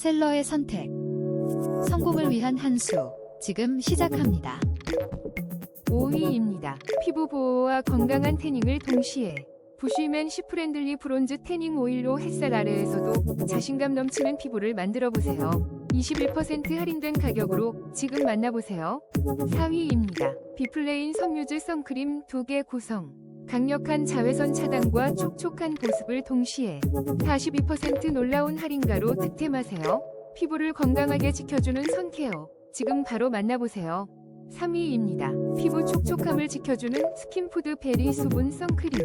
셀러의 선택. 성공을 위한 한 수. 지금 시작합니다. 5위입니다. 피부 보호와 건강한 태닝을 동시에 부쉬맨 시프렌들리 브론즈 태닝 오일로 햇살 아래에서도 자신감 넘치는 피부를 만들어 보세요. 21% 할인된 가격으로 지금 만나보세요. 4위입니다. 비플레인 섬유질 선크림 2개 구성. 강력한 자외선 차단과 촉촉한 보습을 동시에 42% 놀라운 할인가로 득템하세요. 피부를 건강하게 지켜주는 선케어. 지금 바로 만나보세요. 3위입니다. 피부 촉촉함을 지켜주는 스킨푸드 베리 수분 선크림.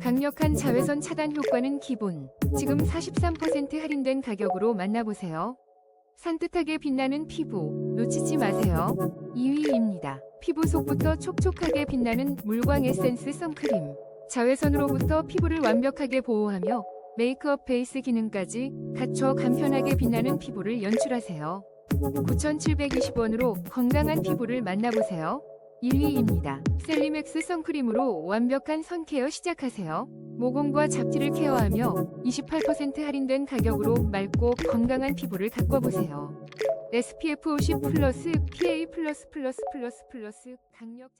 강력한 자외선 차단 효과는 기본. 지금 43% 할인된 가격으로 만나보세요. 산뜻하게 빛나는 피부. 놓치지 마세요. 2위입니다. 피부 속부터 촉촉하게 빛나는 물광 에센스 선크림. 자외선으로부터 피부를 완벽하게 보호하며 메이크업 베이스 기능까지 갖춰 간편하게 빛나는 피부를 연출하세요. 9,720원으로 건강한 피부를 만나보세요. 1위입니다. 셀리맥스 선크림으로 완벽한 선케어 시작하세요. 모공과 잡티를 케어하며 28% 할인된 가격으로 맑고 건강한 피부를 가꿔보세요. SPF 50 플러스 PA 플러스 플러스 플러스 플러스 강력